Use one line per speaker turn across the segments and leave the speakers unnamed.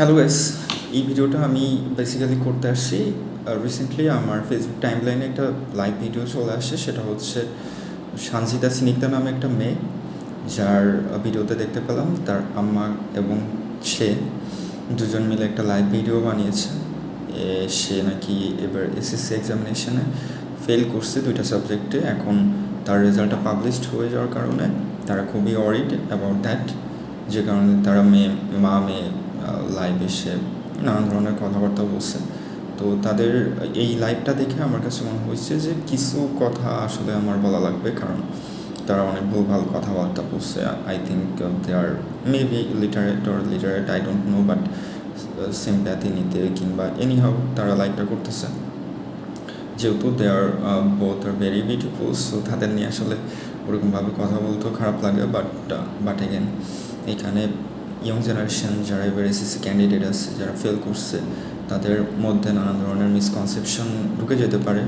Hello guys এই ভিডিওটা আমি বেসিক্যালি করতে আসছি। রিসেন্টলি আমার ফেসবুক টাইমলাইনে একটা লাইভ ভিডিও চলে আসে সেটা হচ্ছে সানজিদা সিনিকদা নামে একটা মেয়ে, যার ভিডিওতে দেখতে পেলাম। তার আম্মা এবং সে দুজন মিলে একটা লাইভ ভিডিও বানিয়েছে। সে নাকি এবার এসএসসি এক্সামিনেশনে ফেল করছে দুইটা সাবজেক্টে এখন তার রেজাল্টটা পাবলিশড হয়ে যাওয়ার কারণে তারা খুবই অরিড অ্যাবাউট দ্যাট যে কারণে তারা মেয়ে, মা মেয়ে লাইভ এসে নানান ধরনের কথাবার্তা বলছে। তো তাদের এই লাইভটা দেখে আমার কাছে মনে হয়েছে যে কিছু কথা আসলে আমার বলা লাগবে, কারণ তারা অনেক ভুলভাল কথাবার্তা বলছে। I think they are maybe literate or literate I don't know but sympathy নিতে কিংবা এনি হাউ তারা লাইভটা করতেছে। যেহেতু they are both are very beautiful so তাদের নিয়ে আসলে ওরকমভাবে কথা বলতেও খারাপ লাগে বাট বাট এগেন এখানে ইয়ং জেনারেশন যারা এবার এসএসসি ক্যান্ডিডেট আছে, যারা ফেল করছে, তাদের মধ্যে নানান ধরনের মিসকনসেপশন ঢুকে যেতে পারে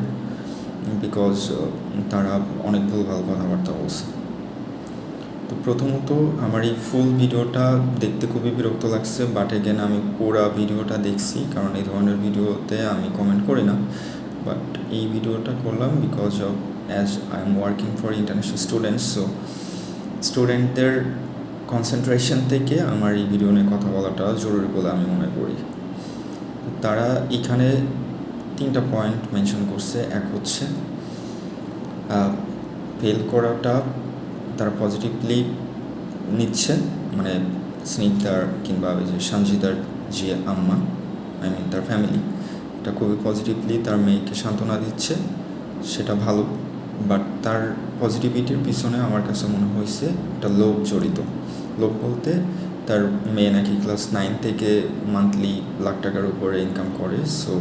বিকজ তারা অনেক ভুলভাল কথাবার্তা বলছে। তো প্রথমত আমার এই ফুল ভিডিওটা দেখতে খুবই বিরক্ত লাগছে বাট এগেন আমি পুরা ভিডিওটা দেখছি, কারণ এই ধরনের ভিডিওতে আমি কমেন্ট করি না। বাট এই ভিডিওটা করলাম because of as I am working for international students so স্টুডেন্টদের কনসেন্ট্রেশন থেকে আমার এই ভিডিও নিয়ে কথা বলাটা জরুরি বলে আমি মনে করি। তারা এখানে তিনটা পয়েন্ট মেনশন করছে। এক হচ্ছে ফেল করাটা তারা পজিটিভলি নিচ্ছে মানে স্নিগ্ধার কিংবা যে সঞ্জিতার যে আম্মা আই মিন তার ফ্যামিলি এটা খুবই পজিটিভলি তার মেয়েকে সান্ত্বনা দিচ্ছে, সেটা ভালো বাট তার পজিটিভিটির পিছনে আমার কাছে মনে হয়েছে একটা লোভ জড়িত। লোভ বলতে তার মেয়ে নাকি ক্লাস নাইন থেকে মান্থলি লাখ টাকার উপরে ইনকাম করে। সো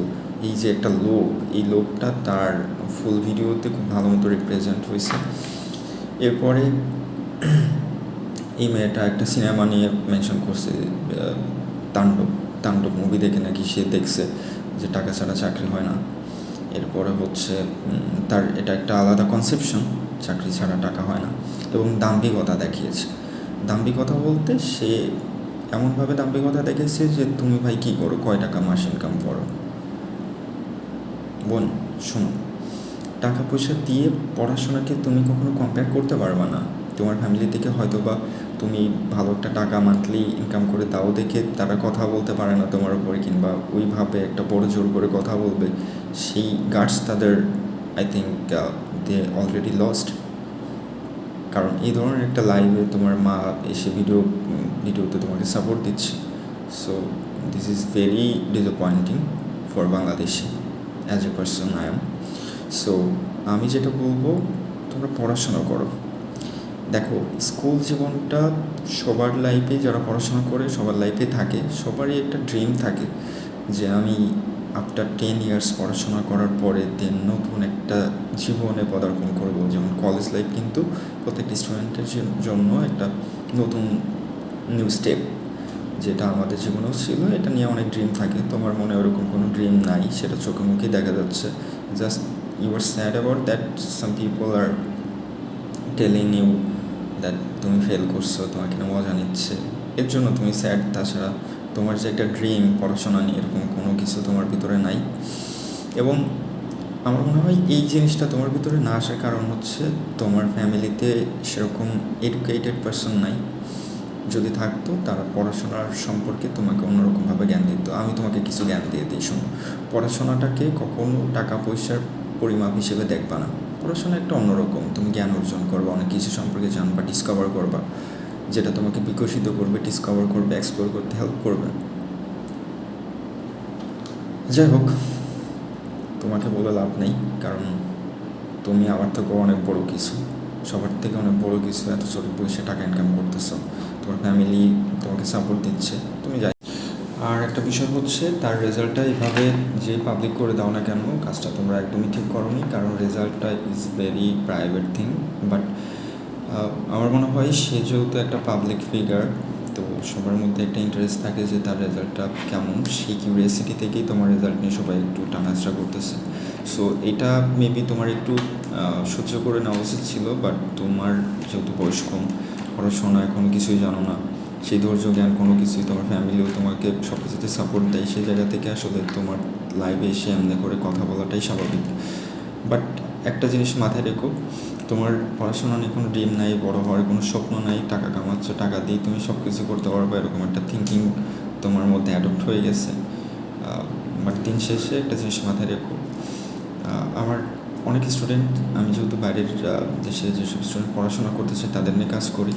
এই যে একটা লোভ এই লোভটা তার ফুল ভিডিওতে খুব ভালো মতো রিপ্রেজেন্ট হয়েছে। এরপরে এই মেয়েটা একটা সিনেমা নিয়ে মেনশন করছে তাণ্ডব তাণ্ডব মুভি দেখে নাকি সে দেখছে যে টাকা ছাড়া চাকরি হয় না। এরপরে হচ্ছে তার এটা একটা আলাদা কনসেপশন চাকরি ছাড়া টাকা হয় না। এবং দাম্ভিকতা দেখিয়েছে। দাম্ভিকতা বলতে সে এমনভাবে দাম্ভিকতা দেখেছে যে তুমি ভাই কী করো, কয় টাকা মাস ইনকাম করো? বোন, শোনো, টাকা পয়সা দিয়ে পড়াশোনাকে তুমি কখনো কম্পেয়ার করতে পারবে না। তোমার ফ্যামিলি থেকে হয়তো বা তুমি ভালো একটা টাকা মান্থলি ইনকাম করে তাও দেখে তারা কথা বলতে পারে না তোমার উপরে কিংবা ওইভাবে একটা বড় জোর করে কথা বলবে। সেই গার্ডস তাদের I think they already lost কারণ এই ধরনের একটা লাইভে তোমার মা এসে ভিডিও ভিডিওতে তোমাকে সাপোর্ট দিচ্ছে। So this is very disappointing for Bangladeshi as a person I am so আমি যেটা বলব, তোমরা পড়াশোনা করো। দেখো স্কুল জীবনটা সবার লাইফে যারা পড়াশোনা করে, সবার লাইফে থাকে, সবারই একটা ড্রিম থাকে যে আমি আফটার টেন ইয়ার্স পড়াশোনা করার পরে দেন নতুন একটা জীবনে পদার্পণ করব। যেমন কলেজ লাইফ কিন্তু প্রত্যেকটি স্টুডেন্টের জন্য একটা নতুন নিউ স্টেপ যেটা আমাদের জীবনেও ছিল। এটা নিয়ে অনেক ড্রিম থাকে। তোমার মনে ওরকম কোনো ড্রিম নাই, সেটা চোখে মুখে দেখা যাচ্ছে। Just you are sad about that some people are telling you that তুমি ফেল করছ, তোমাকে মজা নিচ্ছে। এর জন্য তুমি স্যাড তাছাড়া তোমার যে একটা ড্রিম পড়াশোনা নিয়ে এরকম কোনো কিছু তোমার ভিতরে নাই। এবং আমার মনে হয় এই জিনিসটা তোমার ভিতরে না আসার কারণ হচ্ছে তোমার ফ্যামিলিতে সেরকম এডুকেটেড পার্সন নাই। যদি থাকতো, তারা পড়াশোনার সম্পর্কে তোমাকে অন্যরকমভাবে জ্ঞান দিত। আমি তোমাকে কিছু জ্ঞান দিয়ে দিই, শোনো। পড়াশোনাটাকে কখনো টাকা পয়সার পরিমাপ হিসেবে দেখবা না। পড়াশোনা একটা অন্যরকম। তুমি জ্ঞান অর্জন করবা, অনেক কিছু সম্পর্কে জানবা ডিসকভার করবা। যেটা তোমাকে বিকশিত করবে ডিসকভার করবে এক্সপ্লোর করতে হেল্প করবে। যাই হোক, তোমাকে বলে লাভ নেই, কারণ তুমি আমার থেকেও অনেক বড় কিছু। সবার থেকে অনেক বড় কিছু এত ছোট বয়সে টাকা ইনকাম করতেছো। তোমার ফ্যামিলি তোমাকে সাপোর্ট দিচ্ছে, তুমি যাই। আর একটা বিষয় হচ্ছে, তার রেজাল্টটা এইভাবে যে পাবলিক করে দাও না কেন, কাজটা তোমরা একদমই ঠিক করোনি, কারণ রেজাল্টটা is very private thing but আমার মনে হয় সে যেহেতু একটা পাবলিক ফিগার তো সবার মধ্যে একটা ইন্টারেস্ট থাকে যে তার রেজাল্টটা কেমন। সেই কিউরিয়াসিটি থেকেই তোমার রেজাল্ট নিয়ে সবাই একটু টানাচড়া করতেছে। সো এটা মেবি তোমার একটু সহ্য করে নেওয়া উচিত ছিল বাট তোমার যেহেতু বয়স কম, পড়াশোনা এখন কিছুই জানো না, সেই ধৈর্য জ্ঞান কোনো কিছুই তোমার ফ্যামিলিও তোমাকে সব কিছুতে সাপোর্ট দেয় সেই জায়গা থেকে, আসলে তোমার লাইভে এসে এমনি করে কথা বলাটাই স্বাভাবিক। বাট একটা জিনিস মাথায় রেখো তোমার পড়াশোনা নিয়ে কোনো ড্রিম নাই, বড় হওয়ার কোনো স্বপ্ন নাই, টাকা কামাচ্ছ, টাকা দিয়ে তুমি সব কিছু করতে পারবে, এরকম একটা থিঙ্কিং তোমার মধ্যে অ্যাডপ্ট হয়ে গেছে। বাট দিন শেষে একটা জিনিস মাথায় রেখো। আমার অনেক স্টুডেন্ট আমি যেহেতু বাইরের দেশে যেসব স্টুডেন্ট পড়াশোনা করতেছে, তাদের নিয়ে কাজ করি।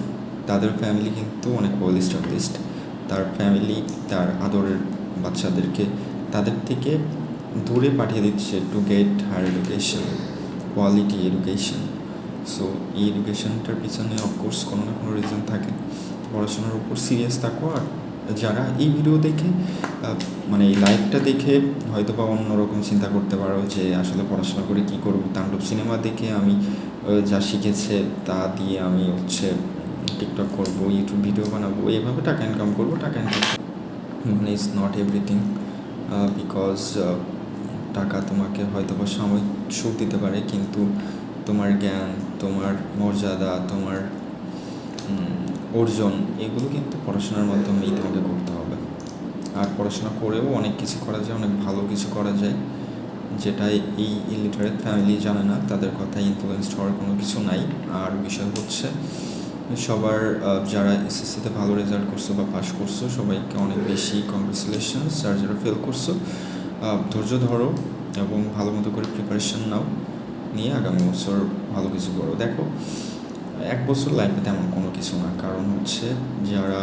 তাদের ফ্যামিলি কিন্তু অনেক ওয়েল স্টাবলিশড তার ফ্যামিলি তার আদরের বাচ্চাদেরকে তাদের থেকে দূরে পাঠিয়ে দিচ্ছে to get higher education quality education so এই এডুকেশনটার পিছনে অফকোর্স কোনো না কোনো রিজন থাকে। পড়াশোনার উপর সিরিয়াস থাকো, আর যারা এই ভিডিও দেখে মানে এই লাইভটা দেখে হয়তো বা অন্যরকম চিন্তা করতে পারো যে, আসলে পড়াশোনা করে কী করব? তাণ্ডব সিনেমা দেখে আমি যা শিখেছে, তা দিয়ে আমি হচ্ছে টিকটক করব ইউটিউব ভিডিও বানাবো, এভাবে টাকা ইনকাম করব, টাকা ইনকাম মানে ইজ নট এভরিথিং বিকজ টাকা তোমাকে হয়তো বা সাময়িক সুখ দিতে পারে, কিন্তু তোমার জ্ঞান, তোমার মর্যাদা, তোমার অর্জন, এগুলো কিন্তু পড়াশোনার মাধ্যমেই তোমাকে করতে হবে। আর পড়াশোনা করেও অনেক কিছু করা যায়, অনেক ভালো কিছু করা যায়। যেটা এই ইলিটারেট ফ্যামিলি জানে না, তাদের কথায় ইনফ্লুয়েসড হওয়ার কোনো কিছু নাই। আর বিষয় হচ্ছে, সবার যারা এসএসসিতে ভালো রেজাল্ট করছ বা পাস করছ, সবাইকে অনেক বেশি কংগ্রেচুলেশনস আর যারা ফেল করছ ধৈর্য ধরো এবং ভালো মতো করে প্রিপারেশন নাও। নিয়ে আগামী বছর ভালো কিছু করো। দেখো, এক বছর লাইফে তেমন কোনো কিছু না। কারণ হচ্ছে যারা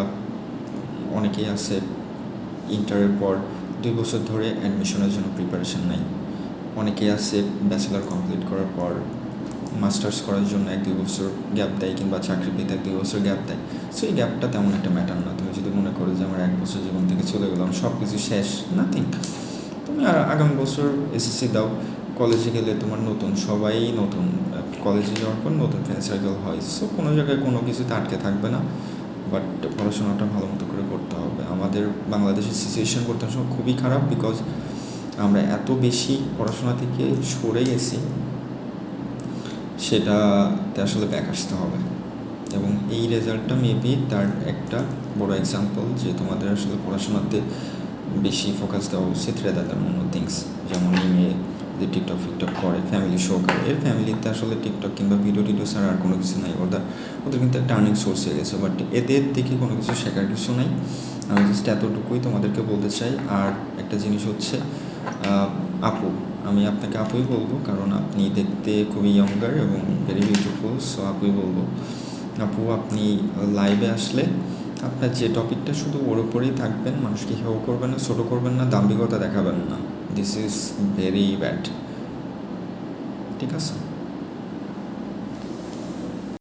অনেকেই আছে ইন্টারের পর দুই বছর ধরে অ্যাডমিশনের জন্য প্রিপারেশন নেয় অনেকেই আছে ব্যাচেলার কমপ্লিট করার পর মাস্টার্স করার জন্য এক দুই বছর গ্যাপ দেয় কিংবা চাকরি পেতে এক দুই বছর গ্যাপ দেয়। সো এই গ্যাপটা তেমন একটা ম্যাটার না। তুমি যদি মনে করো যে, আমার এক বছর জীবন থেকে চলে গেলাম সব কিছু শেষ নাথিং তুমি আর আগামী বছর এসএসসি দাও কলেজে গেলে তোমার নতুন, সবাই নতুন। কলেজে যাওয়ার পর নতুন ফ্রেন্ড সার্কেল হয়। সো কোনো জায়গায় কোনো কিছুতে আটকে থাকবে না। বাট পড়াশোনাটা ভালো মতো করে করতে হবে। আমাদের বাংলাদেশের সিচুয়েশন করতে সময় খুবই খারাপ বিকজ আমরা এত বেশি পড়াশোনা থেকে সরে গেছি, সেটাতে আসলে ব্যাক আসতে হবে। এবং এই রেজাল্টটা মেবি তার একটা বড় এক্সাম্পল যে তোমাদের আসলে পড়াশোনাতে বেশি ফোকাস দেওয়া উচিত রেদার দ্যান অন্য থিংস যেমন মেয়ে যে টিকটক ফিকটক করে ফ্যামিলি শো করে। এর ফ্যামিলিতে আসলে টিকটক কিংবা ভিডিও টিডিও ছাড়া আর কোনো কিছু নাই। ওদের ওদের কিন্তু একটা সোর্স হয়ে গেছে। বাট এদের দেখে কোনো কিছু শেখার কিছু নাই। আমি জাস্ট এতটুকুই তোমাদেরকে বলতে চাই। আর একটা জিনিস হচ্ছে আপু, আমি আপনাকে আপুই বলব কারণ আপনি দেখতে খুবই ইয়ঙ্গার এবং ভেরি বিউটিফুল সো আপুই বলব। আপু, আপনি লাইভে আসলে আপনার যে টপিকটা শুধু ওর উপরেই থাকবেন, মানুষকে হেও করবেন না, ছোটো করবেন না, দাম্ভিকতা দেখাবেন না। দিস ইজ ভেরি ব্যাড ঠিক আছে?